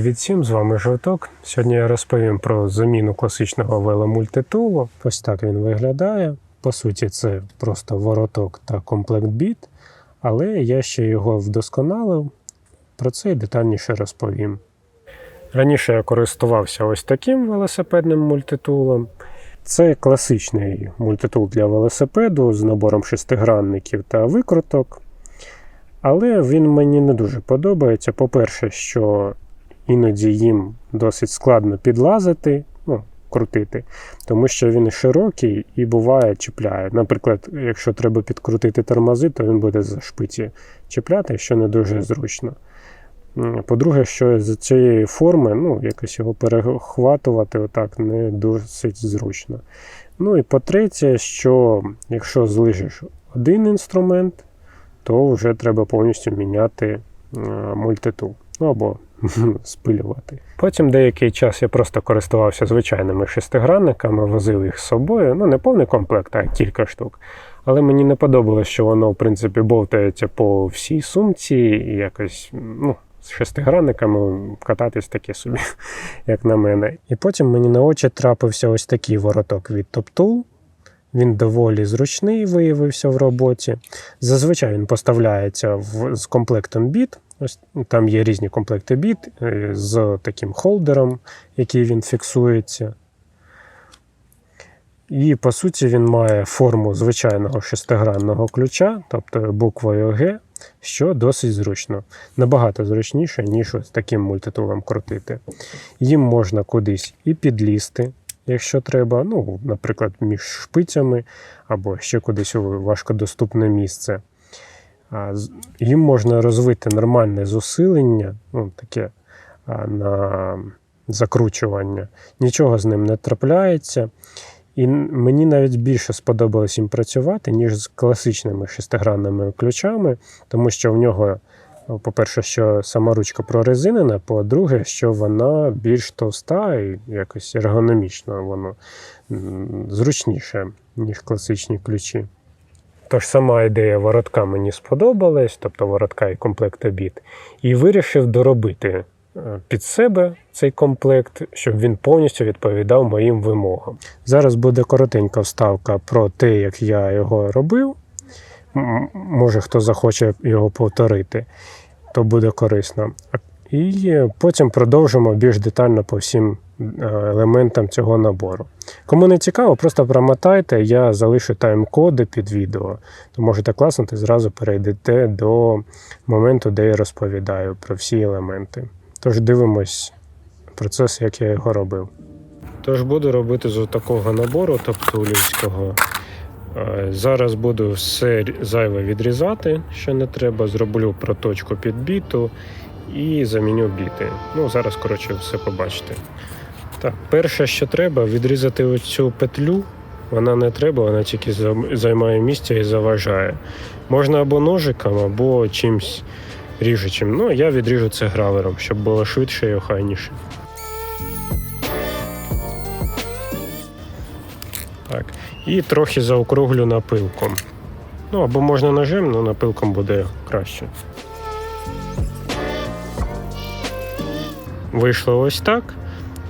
Привіт всім, з вами Жовток. Сьогодні я розповім про заміну класичного веломультитулу. Ось так він виглядає. По суті, це просто вороток та комплект біт, але я ще його вдосконалив. Про це і детальніше розповім. Раніше я користувався ось таким велосипедним мультитулом. Це класичний мультитул для велосипеду з набором шестигранників та викруток. Але він мені не дуже подобається. По-перше, що іноді їм досить складно підлазити, ну, крутити, тому що він широкий і буває чіпляє. Наприклад, якщо треба підкрутити тормози, то він буде за шпиці чіпляти, що не дуже зручно. По-друге, що з цієї форми, ну, якось його перехватувати отак не досить зручно. Ну і по-третє, що якщо злижиш один інструмент, то вже треба повністю міняти мультитул. Ну або спилювати. Потім деякий час я просто користувався звичайними шестигранниками, возив їх з собою. Ну, не повний комплект, а кілька штук. Але мені не подобалось, що воно, в принципі, бовтається по всій сумці і якось, ну. З шестигранниками кататись таке собі, як на мене. І потім мені на очі трапився ось такий вороток від TopTool. Він доволі зручний виявився в роботі. Зазвичай він поставляється в, з комплектом біт. Ось там є різні комплекти біт е, з таким холдером, який він фіксується. І по суті він має форму звичайного шестигранного ключа, тобто буквою Г, що досить зручно. Набагато зручніше, ніж ось таким мультитулом крутити. Їм можна кудись і підлізти, якщо треба, ну, наприклад, між шпицями або ще кудись у важкодоступне місце. Їм можна розвити нормальне зусилення, ну, таке на закручування. Нічого з ним не трапляється. І мені навіть більше сподобалось їм працювати, ніж з класичними шестигранними ключами, тому що в нього, по-перше, що сама ручка прорезинена, по-друге, що вона більш товста і якось ергономічно воно зручніше, ніж класичні ключі. Тож сама ідея воротка мені сподобалась, тобто воротка і комплекта біт, і вирішив доробити е, під себе цей комплект, щоб він повністю відповідав моїм вимогам. Зараз буде коротенька вставка про те, як я його робив. Може, хто захоче його повторити, то буде корисно. І потім продовжимо більш детально по всім елементам цього набору. Кому не цікаво, просто промотайте, я залишу тайм-коди під відео, то можете класнути, зразу перейдете до моменту, де я розповідаю про всі елементи. Тож дивимось процес, як я його робив. Тож буду робити з такого набору, тобто улівського. Е, Зараз буду все зайве відрізати, що не треба. Зроблю проточку під біту і заміню біти. Ну, зараз, коротше, все побачите. Так, перше, що треба, відрізати оцю петлю. Вона не треба, вона тільки займає місце і заважає. Можна або ножиком, або чимсь ріжучим. Ну, я відріжу це гравером, щоб було швидше і охайніше. Так. І трохи заокруглю напилком. Ну, або можна ножем, але напилком буде краще. Вийшло ось так.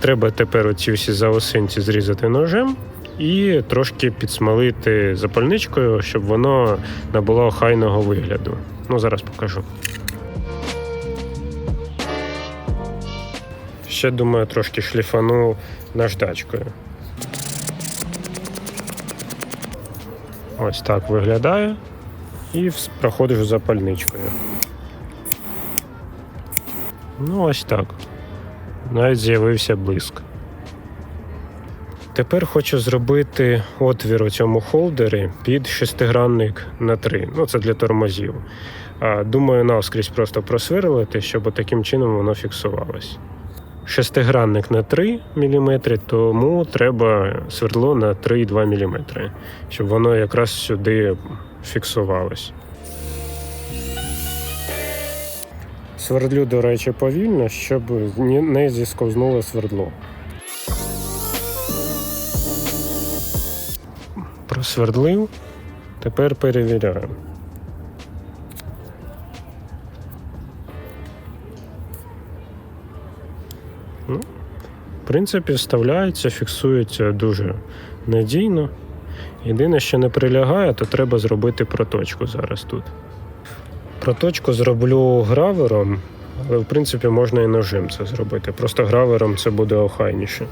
Треба тепер оці всі заосинці зрізати ножем і трошки підсмалити запальничкою, щоб воно набуло охайного вигляду. Ну, зараз покажу. Ще думаю, трошки шліфану наждачкою. Ось так виглядає. І проходжу запальничкою. Ну, ось так. Навіть з'явився блиск. Тепер хочу зробити отвір у цьому холдері під шестигранник на 3. Ну, це для тормозів. Думаю, навскрізь просто просверлити, щоб таким чином воно фіксувалось. Шестигранник на 3 мм, тому треба свердло на 3,2 мм, щоб воно якраз сюди фіксувалось. Свердлю, до речі, повільно, щоб не зісковзнуло свердло. Просвердлив. Тепер перевіряємо. принципі, вставляється, фіксується дуже надійно. Єдине, що не прилягає, то треба зробити проточку зараз тут. Проточку зроблю гравером, але в принципі можна і ножем це зробити. Просто гравером це буде охайніше.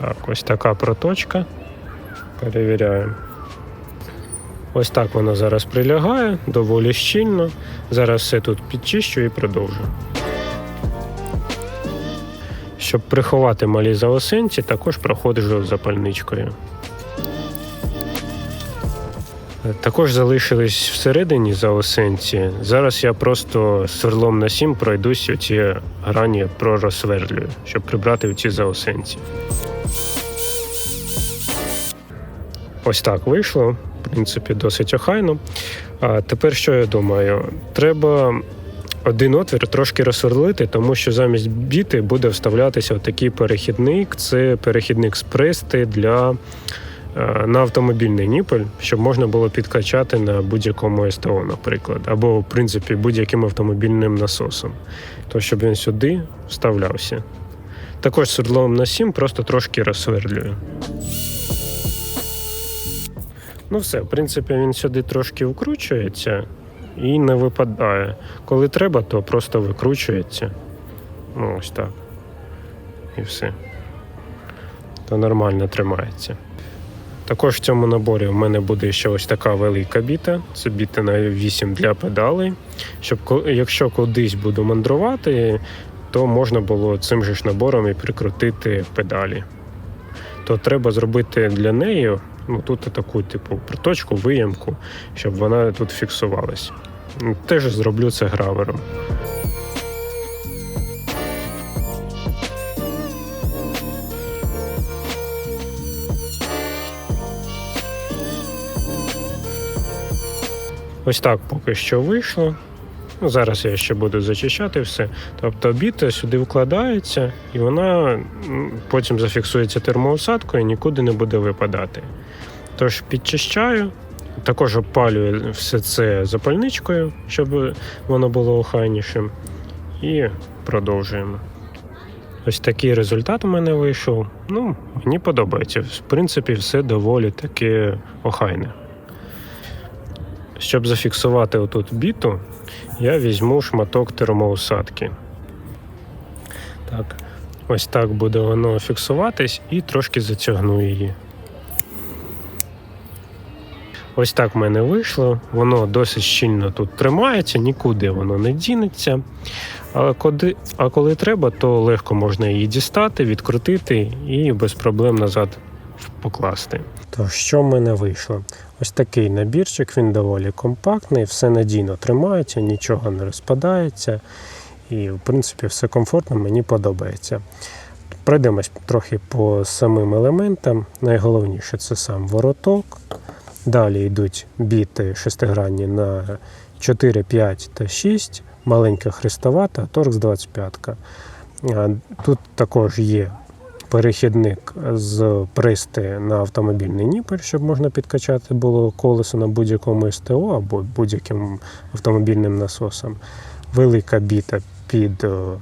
Так, ось така проточка. Перевіряємо. Ось так вона зараз прилягає, доволі щільно. Зараз все тут підчищу і продовжу. Щоб приховати малі заосенці, також проходжу запальничкою. Також залишились всередині заосенці. Зараз я просто сверлом на 7 пройдусь оці грані пророзсверлюю, щоб прибрати ці заосенці. Ось так вийшло. В принципі, досить охайно. А тепер що я думаю? Треба один отвір трошки розсверлити, тому що замість біти буде вставлятися такий перехідник. Це перехідник з прести для на автомобільний ніпель, щоб можна було підкачати на будь-якому СТО, наприклад, або в принципі будь-яким автомобільним насосом, то щоб він сюди вставлявся. Також свердлом на 7 просто трошки розсверлюю. Ну все, в принципі, він сюди трошки вкручується і не випадає. Коли треба, то просто викручується. Ну, ось так. І все. То нормально тримається. Також в цьому наборі в мене буде ще ось така велика біта. Це біта на 8 для педалей. Щоб якщо кудись буду мандрувати, то можна було цим же ж набором і прикрутити педалі. То треба зробити для неї ну, тут таку, типу, приточку, виямку, щоб вона тут фіксувалась. Теж зроблю це гравером. Ось так поки що вийшло. Ну, зараз я ще буду зачищати все. Тобто біта сюди вкладається, і вона потім зафіксується термоусадкою і нікуди не буде випадати. Тож підчищаю, також опалюю все це запальничкою, щоб воно було охайнішим. І продовжуємо. Ось такий результат у мене вийшов. Ну, мені подобається. В принципі, все доволі таки охайне. Щоб зафіксувати отут біту, я візьму шматок термоусадки. Так, ось так буде воно фіксуватись і трошки затягну її. Ось так в мене вийшло. Воно досить щільно тут тримається, нікуди воно не дінеться. Але коли, а коли треба, то легко можна її дістати, відкрутити і без проблем назад покласти. То що в мене вийшло? Ось такий набірчик, він доволі компактний, все надійно тримається, нічого не розпадається. І, в принципі, все комфортно, мені подобається. Пройдемось трохи по самим елементам. Найголовніше це сам вороток. Далі йдуть біти шестигранні на 4, 5 та 6, маленька хрестова та торкс 25. А, Тут також є перехідник з присти на автомобільний ніпель, щоб можна підкачати було колесо на будь-якому СТО або будь-яким автомобільним насосом. Велика біта під, е,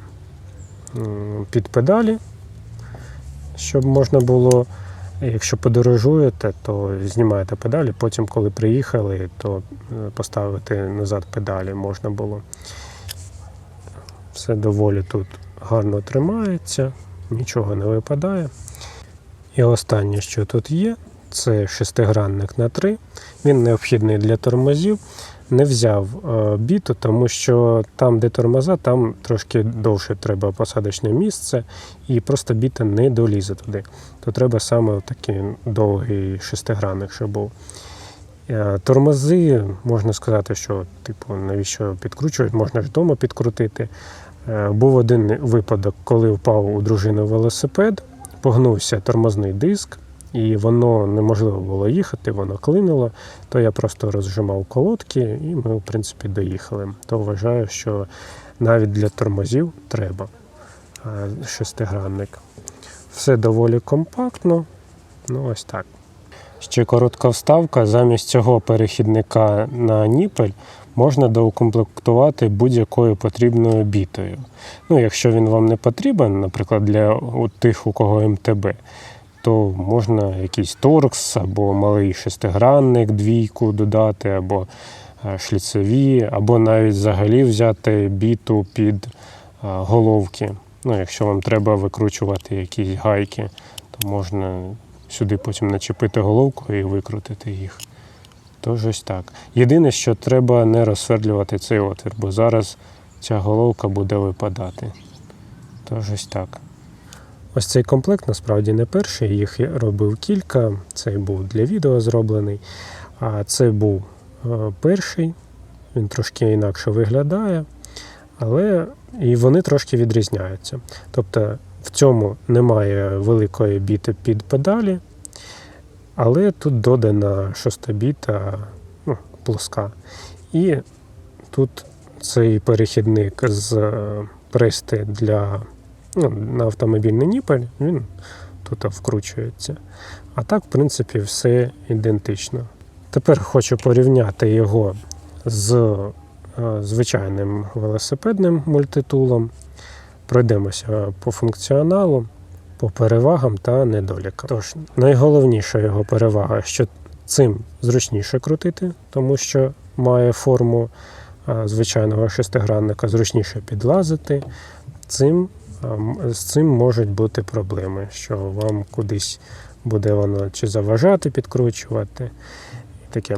під педалі, щоб можна було Якщо подорожуєте, то знімаєте педалі, потім, коли приїхали, то е, поставити назад педалі можна було. Все доволі тут гарно тримається, нічого не випадає. І останнє, що тут є, це шестигранник на 3. Він необхідний для тормозів. Не взяв е, біту, тому що там, де тормоза, там трошки довше треба посадочне місце, і просто біта не долізе туди. То треба саме такий довгий шестигранник, щоб був. Е, Тормози, можна сказати, що типу, навіщо підкручувати, можна ж вдома підкрутити. Е, Був один випадок, коли впав у дружини велосипед, погнувся тормозний диск, і воно неможливо було їхати, воно клинуло. То я просто розжимав колодки, і ми, в принципі, доїхали. То вважаю, що навіть для тормозів треба е, шестигранник. Все доволі компактно. Ну, ось так. Ще коротка вставка. Замість цього перехідника на ніпель можна доукомплектувати будь-якою потрібною бітою. Ну, якщо він вам не потрібен, наприклад, для тих, у кого МТБ, то можна якийсь торкс або малий шестигранник, двійку додати, або е, шліцеві, або навіть взагалі взяти біту під е, головки. Ну, якщо вам треба викручувати якісь гайки, то можна сюди потім начепити головку і викрутити їх. Тож ось так. Єдине, що треба не розсвердлювати цей отвір, бо зараз ця головка буде випадати. Тож ось так. Ось цей комплект насправді не перший, їх я робив кілька. Цей був для відео зроблений. А це був е, перший, він трошки інакше виглядає, але і вони трошки відрізняються. Тобто в цьому немає великої біти під педалі, але тут додана шоста біта ну, плоска. І тут цей перехідник з е, прести для ну, на автомобільний ніпель, він тут вкручується. А так, в принципі, все ідентично. Тепер хочу порівняти його з е, звичайним велосипедним мультитулом. Пройдемося по функціоналу, по перевагам та недолікам. Тож, найголовніша його перевага, що цим зручніше крутити, тому що має форму звичайного шестигранника, зручніше підлазити. Цим, з цим можуть бути проблеми, що вам кудись буде воно чи заважати, підкручувати. Таке.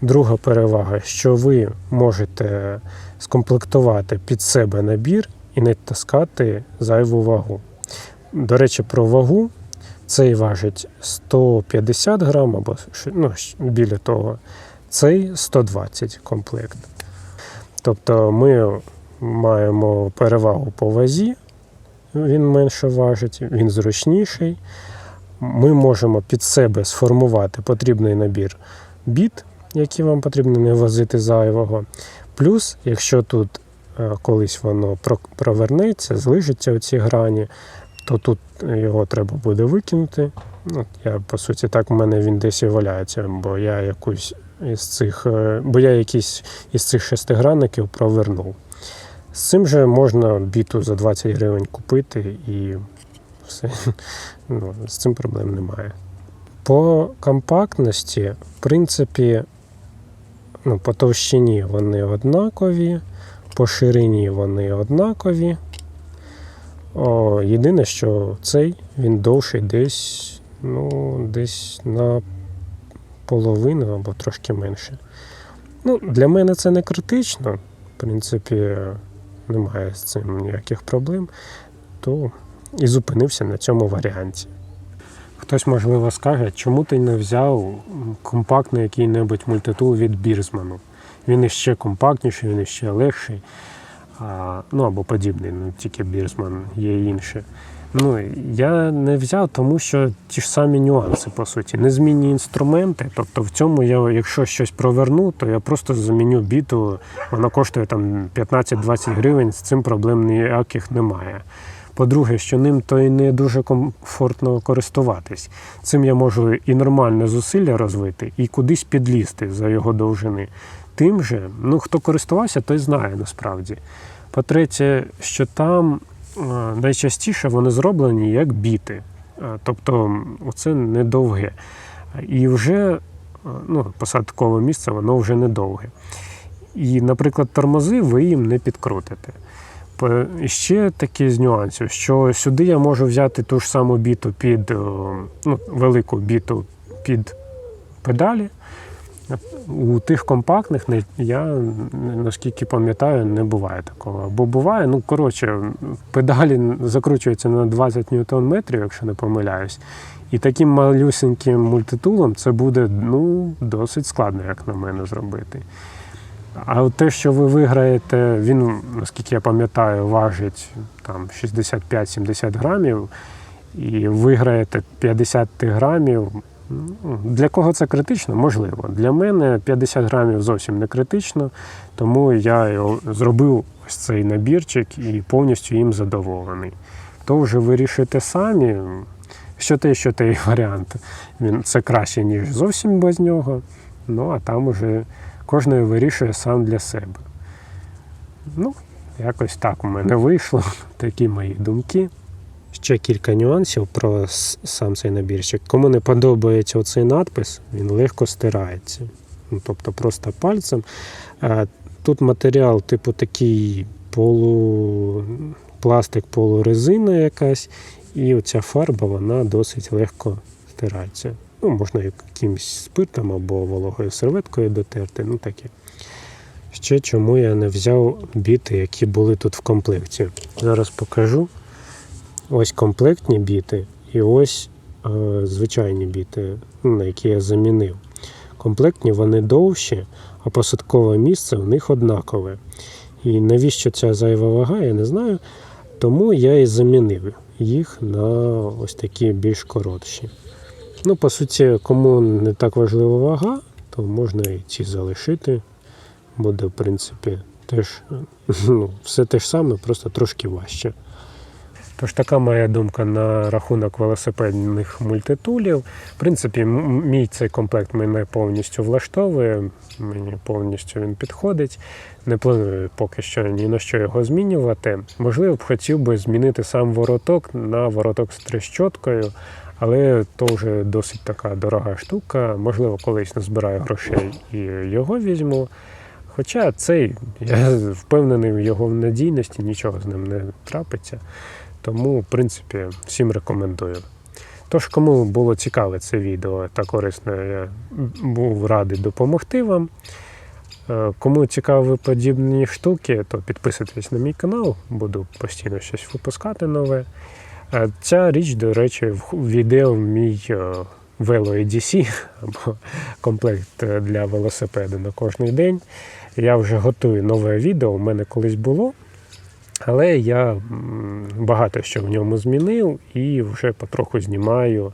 Друга перевага, що ви можете скомплектувати під себе набір і не таскати зайву вагу. До речі, про вагу. Цей важить 150 грам або ну, біля того. Цей 120 комплект. Тобто ми маємо перевагу по вазі, він менше важить, він зручніший. Ми можемо під себе сформувати потрібний набір біт, які вам потрібно не возити зайвого. Плюс, якщо тут е, колись воно провернеться, злижиться оці грані, то тут його треба буде викинути. Ну, я, по суті, так в мене він десь і валяється, бо я якусь із цих, е, бо я якийсь із цих шестигранників провернув. З цим же можна біту за 20 гривень купити і все. Ну, з цим проблем немає. По компактності, в принципі, ну, по товщині вони однакові, по ширині вони однакові. О, єдине, що цей він довший десь, ну, десь на половину або трошки менше. Ну, для мене це не критично. В принципі, немає з цим ніяких проблем. То і зупинився на цьому варіанті. Хтось, можливо, скаже, чому ти не взяв компактний який-небудь мультитул від Бірзману. Він іще компактніший, він іще легший. Ну або подібний, ну тільки Бірзман є інше. Ну, я не взяв, тому що ті ж самі нюанси, по суті. Не змінні інструменти. Тобто в цьому я, якщо щось проверну, то я просто заміню біту, вона коштує там 15-20 гривень, з цим проблем ніяких немає. По-друге, що ним то і не дуже комфортно користуватись. Цим я можу і нормальне зусилля розвити, і кудись підлізти за його довжини. Тим же, ну хто користувався, той знає насправді. По-третє, що там е, найчастіше вони зроблені як біти. Е, Тобто це недовге. І вже е, ну, посадкове місце, воно вже недовге. І, наприклад, тормози ви їм не підкрутите. І Ще такі з нюансів, що сюди я можу взяти ту ж саму біту під ну, велику біту під педалі. У тих компактних я наскільки пам'ятаю, не буває такого. Бо буває, ну коротше, педалі закручуються на 20 ньютон-метрів, якщо не помиляюсь. І таким малюсеньким мультитулом це буде ну, досить складно, як на мене, зробити. А те, що ви виграєте, він, наскільки я пам'ятаю, важить там 65-70 грамів, і виграєте 50 грамів. Ну, Для кого це критично? Можливо. Для мене 50 грамів зовсім не критично, тому я зробив ось цей набірчик і повністю їм задоволений. То вже вирішите самі, що той, що той варіант. Він це краще, ніж зовсім без нього. Ну а там уже Кожен вирішує сам для себе. Ну, якось так у мене вийшло. Такі мої думки. Ще кілька нюансів про сам цей набірчик. Кому не подобається оцей надпис, він легко стирається. Ну, тобто просто пальцем. Тут матеріал, типу, такий полу... пластик, полурезина якась, і оця фарба вона досить легко стирається. Ну, можна якимось спиртом або вологою серветкою дотерти, ну таке. Ще чому я не взяв біти, які були тут в комплекті. Зараз покажу. Ось комплектні біти і ось е, звичайні біти, ну, на які я замінив. Комплектні вони довші, а посадкове місце в них однакове. І навіщо ця зайва вага, я не знаю. Тому я і замінив їх на ось такі більш коротші. Ну, по суті, кому не так важлива вага, то можна і ці залишити. Буде, в принципі, теж ну, все те ж саме, просто трошки важче. Тож така моя думка на рахунок велосипедних мультитулів. В принципі, мій цей комплект мене повністю влаштовує, мені повністю він підходить. Не планую поки що ні на що його змінювати. Можливо, б хотів би змінити сам вороток на вороток з трещоткою, але то вже досить така дорога штука. Можливо, колись назбираю грошей і його візьму. Хоча цей, я впевнений в його надійності, нічого з ним не трапиться. Тому, в принципі, всім рекомендую. Тож, кому було цікаве це відео та корисне, я був радий допомогти вам. Е, Кому цікаві подібні штуки, то підписуйтесь на мій канал, буду постійно щось випускати нове. Е, Ця річ, до речі, війде в мій Velo EDC або комплект е, для велосипеду на кожний день. Я вже готую нове відео, у мене колись було. Але я багато що в ньому змінив і вже потроху знімаю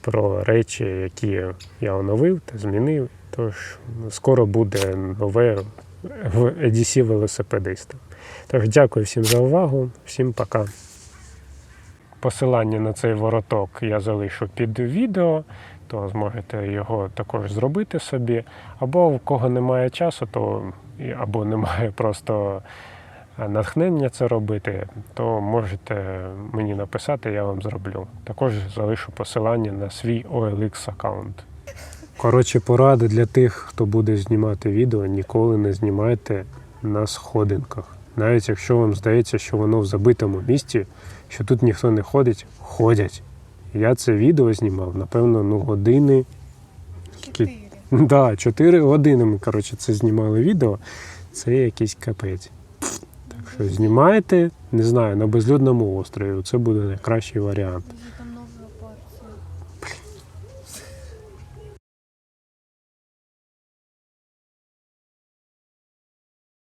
про речі, які я оновив та змінив. Тож скоро буде нове в EDC велосипедиста. Тож дякую всім за увагу, всім пока. Посилання на цей вороток я залишу під відео, то зможете його також зробити собі. Або в кого немає часу, то або немає просто е, натхнення це робити, то можете мені написати, я вам зроблю. Також залишу посилання на свій OLX аккаунт. Коротше, поради для тих, хто буде знімати відео, ніколи не знімайте на сходинках. Навіть якщо вам здається, що воно в забитому місці, що тут ніхто не ходить, ходять. Я це відео знімав, напевно, ну години. Чотири. Да, чотири години ми, коротше, це знімали відео. Це якийсь капець. Так що знімайте, не знаю, на безлюдному острові. Це буде найкращий варіант.